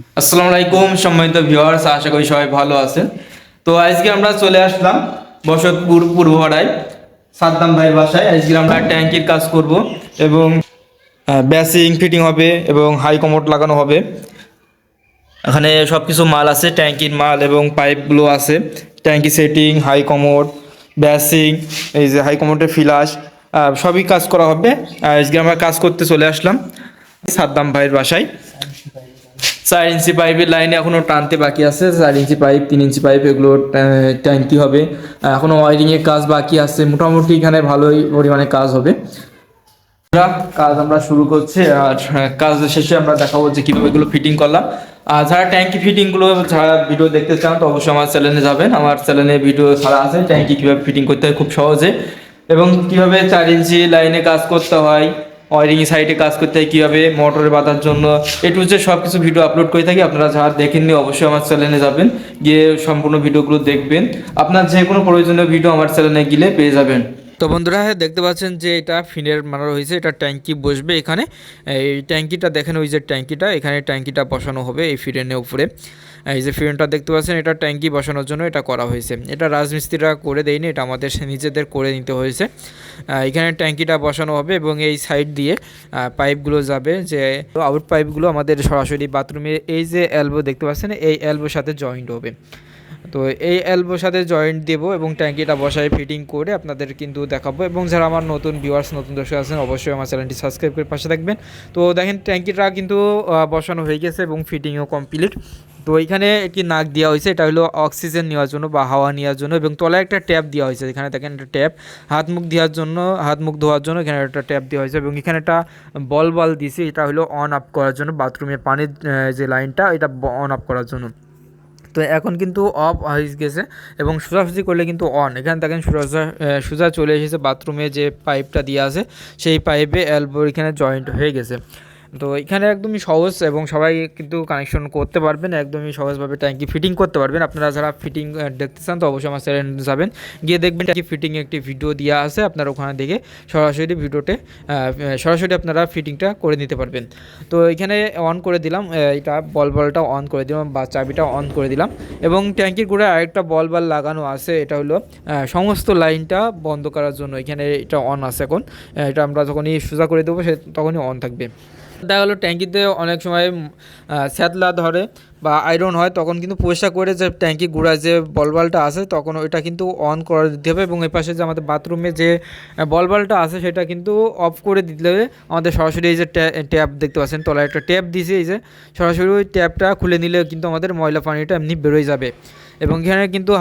আসসালামু আলাইকুম, সম্মানিত ভিউয়ার্স আশা করি সবাই ভালো আছেন। তো আজকে আমরা চলে আসলাম বসতপুর পূর্বপাড়ায় সাদ্দাম ভাইয়ের বাসায়। আজকে আমরা ট্যাঙ্কির কাজ করব এবং ব্যাসিং ফিটিং হবে এবং হাই কমোড লাগানো হবে। এখানে সব কিছু মাল আছে, ট্যাঙ্কির মাল এবং পাইপগুলো আছে। ট্যাঙ্কি সেটিং, হাই কমোড ব্যাসিং এই যে হাই কমোডের ফিলাস সবই কাজ করা হবে। আজকে আমরা কাজ করতে চলে আসলাম সাদ্দাম ভাইয়ের বাসায়। চার ইঞ্চি পাইপের লাইনে এখনও টানতে বাকি আছে। চার ইঞ্চি পাইপ, তিন ইঞ্চি পাইপ এগুলো টানতে হবে। এখনও ওয়ারিংয়ের কাজ বাকি আছে। মোটামুটি এখানে ভালোই পরিমাণে কাজ হবে। কাজ আমরা শুরু করছি আর কাজ শেষে আমরা দেখাবো যে কীভাবে এগুলো ফিটিং করলাম। আর যারা ট্যাঙ্কি ফিটিংগুলো যারা ভিডিও দেখতে চান, তো অবশ্যই আমার চ্যানেলে যাবেন। আমার চ্যানেলে ভিডিও ছাড়া আছে। ট্যাঙ্কি কীভাবে ফিটিং করতে হয় খুব সহজে। এবং কীভাবে চার ইঞ্চি লাইনে কাজ করতে হয় ওয়ারিং সাইডে কাজ করতে হয়, কীভাবে মোটর বাঁধার জন্য, এ টু যে সব কিছু ভিডিও আপলোড করে থাকি, আপনারা যারা দেখেননি অবশ্যই আমার চ্যানেলে যাবেন, গিয়ে সম্পূর্ণ ভিডিওগুলো দেখবেন। আপনার যে কোনো প্রয়োজনীয় ভিডিও আমার চ্যানেলে গেলে পেয়ে যাবেন। তো বন্ধুরা হ্যাঁ দেখতে পাচ্ছেন যে এটা ফিনের মারা হয়েছে এটা ট্যাঙ্কি বসবে এখানে। এই ট্যাঙ্কিটা দেখেন, ওই যে ট্যাঙ্কিটা, এখানে ট্যাঙ্কিটা বসানো হবে এই ফিরেনের উপরে। এই যে ফিরেনটা দেখতে পাচ্ছেন, এটা ট্যাঙ্কি বসানোর জন্য এটা করা হয়েছে। এটা রাজমিস্ত্রিরা করে দেয়নি, এটা আমাদের নিজেদের করে নিতে হয়েছে। এখানে ট্যাঙ্কিটা বসানো হবে এবং এই সাইড দিয়ে পাইপগুলো যাবে যে আউট পাইপগুলো আমাদের সরাসরি বাথরুমে, এই যে অ্যালবো দেখতে পাচ্ছেন, এই এলবোর সাথে জয়েন্ট হবে। তো এই এলবোর সাথে জয়েন্ট দেবো এবং ট্যাঙ্কিটা বসায় ফিটিং করে আপনাদের কিন্তু দেখাবো এবং যারা আমার নতুন ভিউয়ার্স নতুন দর্শক আছেন, অবশ্যই আমার চ্যানেলটি সাবস্ক্রাইব করে পাশে থাকবেন। তো দেখেন ট্যাঙ্কিটা কিন্তু বসানো হয়ে গেছে এবং ফিটিংও কমপ্লিট তো এখানে একটি নাক দেওয়া হয়েছে, এটা হলো অক্সিজেন নেওয়ার জন্য বা হাওয়া নেওয়ার জন্য এবং তলায় একটা ট্যাপ দেওয়া হয়েছে। এখানে দেখেন একটা ট্যাপ হাত মুখ দেওয়ার জন্য, হাত মুখ ধোয়ার জন্য এখানে একটা ট্যাপ দেওয়া হয়েছে এবং এখানে একটা বল বল দিয়েছে এটা হলো অন আপ করার জন্য বাথরুমে পানির যে লাইনটা এটা অন আপ করার জন্য। তো এখন কিন্তু অফ হয়ে গেছে এবং সোজাসুজি করলে কিন্তু অন এখানে দেখেন সোজা সোজা চলে এসেছে বাথরুমে যে পাইপটা দিয়ে আছে, সেই পাইপে এলবো এখানে জয়েন্ট হয়ে গেছে। তো এখানে একদমই সহজ এবং সবাই কিন্তু কানেকশন করতে পারবেন, একদমই সহজভাবে ট্যাঙ্কি ফিটিং করতে পারবেন। আপনারা যারা ফিটিং দেখতে চান তো অবশ্যই আমার চ্যানেলে যাবেন। গিয়ে দেখবেন ট্যাঙ্কি ফিটিং একটি ভিডিও দেওয়া আছে, আপনারা ওখানে দেখে সরাসরি ভিডিওতে সরাসরি আপনারা ফিটিংটা করে নিতে পারবেন। তো এখানে অন করে দিলাম এটা বল বলটা অন করে দিলাম বা চাবিটা অন করে দিলাম। এবং ট্যাঙ্কির গোড়ায় আরেকটা বল বল লাগানো আছে, এটা হলো সমস্ত লাইনটা বন্ধ করার জন্য। এখানে এটা অন আছে এখন এটা আমরা যখনই সোজা করে দেবো সে তখনই অন থাকবে। দেখা গেলো ট্যাঙ্কিতে অনেক সময় স্যাতলা ধরে বা আয়রন হয়, তখন কিন্তু পরিষ্কার করে যে ট্যাঙ্কি গুঁড়া যে বলবালটা আছে, তখন ওইটা কিন্তু অন করে দিতে হবে এবং এই পাশে যে আমাদের বাথরুমে যে বলবালটা আছে, সেটা কিন্তু অফ করে দিতে হবে। আমাদের সরাসরি এই যে ট্যাপ দেখতে পাচ্ছেন, তলায় একটা ট্যাপ দিয়েছে, এই যে সরাসরি ওই ট্যাপটা খুলে নিলে কিন্তু আমাদের ময়লা পানিটা এমনি বেরোয় যাবে। এবং এখানে কিন্তু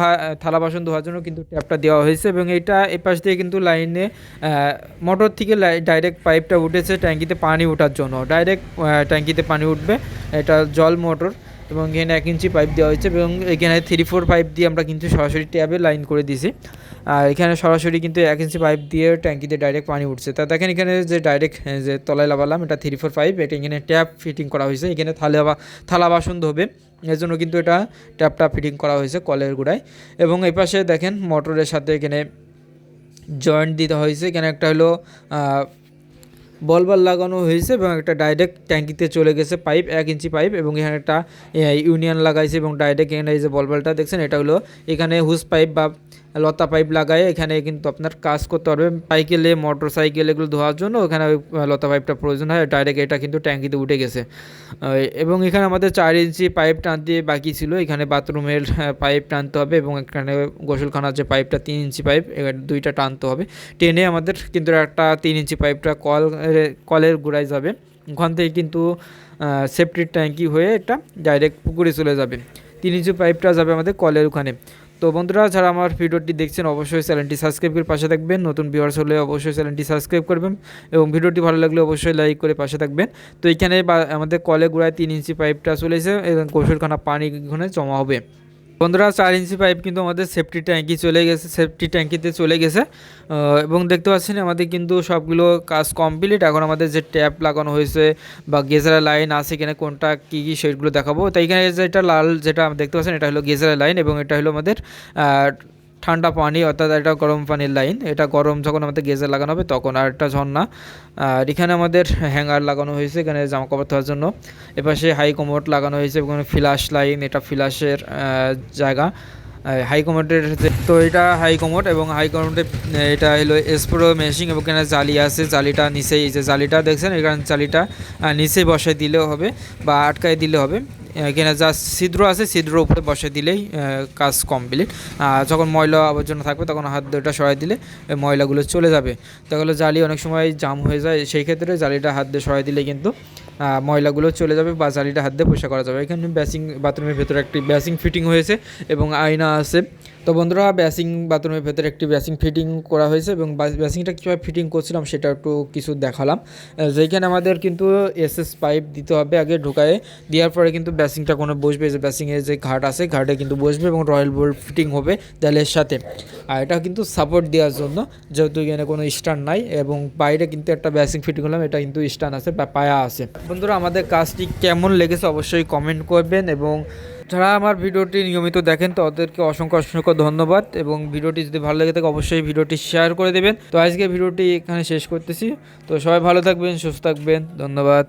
থালা বাসন ধোয়ার জন্য কিন্তু ট্যাপটা দেওয়া হয়েছে এবং এটা এপাশ পাশ দিয়ে কিন্তু লাইনে মোটর থেকে ডাইরেক্ট পাইপটা উঠেছে ট্যাঙ্কিতে পানি ওঠার জন্য। ডাইরেক্ট ট্যাঙ্কিতে পানি উঠবে, এটা জল মোটর। এবং এখানে এক ইঞ্চি পাইপ দেওয়া হয়েছে এবং এখানে থ্রি ফোর পাইপ দিয়ে আমরা কিন্তু সরাসরি ট্যাবে লাইন করে দিয়েছি। আর এখানে সরাসরি কিন্তু এক ইঞ্চি পাইপ দিয়ে ট্যাঙ্কিতে ডাইরেক্ট পানি উঠছে। তা দেখেন এখানে যে ডাইরেক্ট যে তলায় লাগালাম, এটা থ্রি ফোর পাইপ এটা এখানে ট্যাপ ফিটিং করা হয়েছে। এখানে থালা বা, থালা বাসন ধোবে। এর জন্য কিন্তু এটা ট্যাপটা ফিটিং করা হয়েছে কলের গোড়ায়। এবং এই পাশে দেখেন মোটরের সাথে এখানে জয়েন্ট দিতে হয়েছে। এখানে একটা হলো আহ, বল বল লাগানো হয়েছে এবং একটা ডাইরেক্ট ট্যাঙ্কিতে চলে গেছে পাইপ এক ইঞ্চি পাইপ এবং এখানে একটা ইউনিয়ন লাগাইছে এবং ডাইরেক্ট এখানে এই যে বল বলটা দেখছেন এটা হলো এখানে হুস পাইপ বা লতা পাইপ লাগায় এখানে কিন্তু আপনার কাজ করতে পারবে। সাইকেলে মোটর সাইকেল এগুলো ধোয়ার জন্য ওখানে ওই লতা পাইপটা প্রয়োজন হয়। ডাইরেক্ট এটা কিন্তু ট্যাঙ্কিতে উঠে গেছে। এবং এখানে আমাদের চার ইঞ্চি পাইপ টানতে বাকি ছিল। এখানে বাথরুমের পাইপ টানতে হবে এবং এখানে গোসলখানার যে পাইপটা তিন ইঞ্চি পাইপ দুইটা টানতে হবে। টেনে আমাদের কিন্তু একটা তিন ইঞ্চি পাইপটা কল কলের গোড়ায় যাবে। ওখান থেকে কিন্তু সেফটির ট্যাঙ্কি হয়ে এটা ডাইরেক্ট পুকুরে চলে যাবে। তিন ইঞ্চি পাইপটা যাবে আমাদের কলের ওখানে। তো বন্ধুরা, যারা আমার ভিডিওটি দেখছেন, অবশ্যই চ্যানেলটি সাবস্ক্রাইব করে পাশে থাকবেন। নতুন ভিউয়ার্স হলে অবশ্যই চ্যানেলটি সাবস্ক্রাইব করবেন এবং ভিডিওটি ভালো লাগলে অবশ্যই লাইক করে পাশে থাকবেন। তো এখানে আমাদের কলে গোড়ায় তিন ইঞ্চি পাইপটা চলেছে এবং কৌশলখানা পানি এখানে জমা হবে। বন্ধুরা, চার ইঞ্চি পাইপ কিন্তু আমাদের সেফটি ট্যাঙ্কি চলে গেছে সেফটি ট্যাঙ্কিতে চলে গেছে। এবং দেখতে পাচ্ছেন আমাদের কিন্তু সবগুলো কাজ কমপ্লিট এখন আমাদের যে ট্যাপ লাগানো হয়েছে বা গেজারা লাইন আছে এখানে কোনটা কী কী সেগুলো দেখাবো। তাই এখানে যেটা লাল যেটা দেখতে পাচ্ছেন, এটা হলো গেজারা লাইন এবং এটা হলো আমাদের ঠান্ডা পানি, অর্থাৎ এটা গরম পানির লাইন এটা গরম যখন আমাদের গেজে লাগানো হবে, তখন আর একটা ঝর্ণা। আর এখানে আমাদের হ্যাঙ্গার লাগানো হয়েছে, এখানে জামা কাপড় ধোয়ার জন্য। এপাশে হাই লাগানো হয়েছে এবং ফ্ল্যাশ লাইন এটা ফ্ল্যাশের জায়গা। হাই কমোডের তো এটা হাই এবং হাই এটা হলো এসপ্রো মেশিন এবং এখানে জালি আছে। জালিটা নিচেই যে জালিটা দেখছেন, এখানে জালিটা নিচে বসাই দিলেও হবে বা আটকায় দিলে হবে। এখানে যা ছিদ্র আছে ছিদ্র উপরে বসে দিলেই কাজ কমপ্লিট যখন ময়লা আবর্জনা থাকবে, তখন হাত দুটা সরাই দিলে ময়লাগুলো চলে যাবে। তাহলে জালি অনেক সময় জাম হয়ে যায়, সেই ক্ষেত্রে জালিটা হাত দিয়ে সরাই দিলে কিন্তু ময়লাগুলো চলে যাবে বা জালিটা হাত দিয়ে পরিষ্কার করা যাবে। এখানে বেসিং বাথরুমের ভেতরে একটি বেসিং ফিটিং হয়েছে এবং আয়না আছে। তো বন্ধুরা বেসিং বাথরুমের ভেতরে একটি বেসিং ফিটিং করা হয়েছে এবং বেসিংটা কীভাবে ফিটিং করছিলাম সেটা একটু কিছু দেখালাম। যেখানে আমাদের কিন্তু এসএস পাইপ দিতে হবে আগে ঢুকায়ে। দেওয়ার পরে কিন্তু বেসিংটা কোনো বসবে, যে বেসিংয়ের যে ঘাট আছে, ঘাটে কিন্তু বসবে এবং রয়্যাল বোল্ট ফিটিং হবে দেয়ালের সাথে। আর এটা কিন্তু সাপোর্ট দেওয়ার জন্য, যেহেতু এখানে কোনো স্ট্যান্ড নাই এবং বাইরে কিন্তু একটা ব্যাসিং ফিটিং করলাম এটা কিন্তু স্ট্যান্ড আছে বা পায়া আছে। বন্ধুরা, আমাদের কাজটি কেমন লেগেছে অবশ্যই কমেন্ট করবেন এবং যারা আমার ভিডিওটি নিয়মিত দেখেন, তো ওদেরকে অসংখ্য অসংখ্য ধন্যবাদ এবং ভিডিওটি যদি ভালো লেগে থাকে, অবশ্যই ভিডিওটি শেয়ার করে দেবেন। তো আজকে ভিডিওটি এখানে শেষ করতেছি। তো সবাই ভালো থাকবেন, সুস্থ থাকবেন, ধন্যবাদ।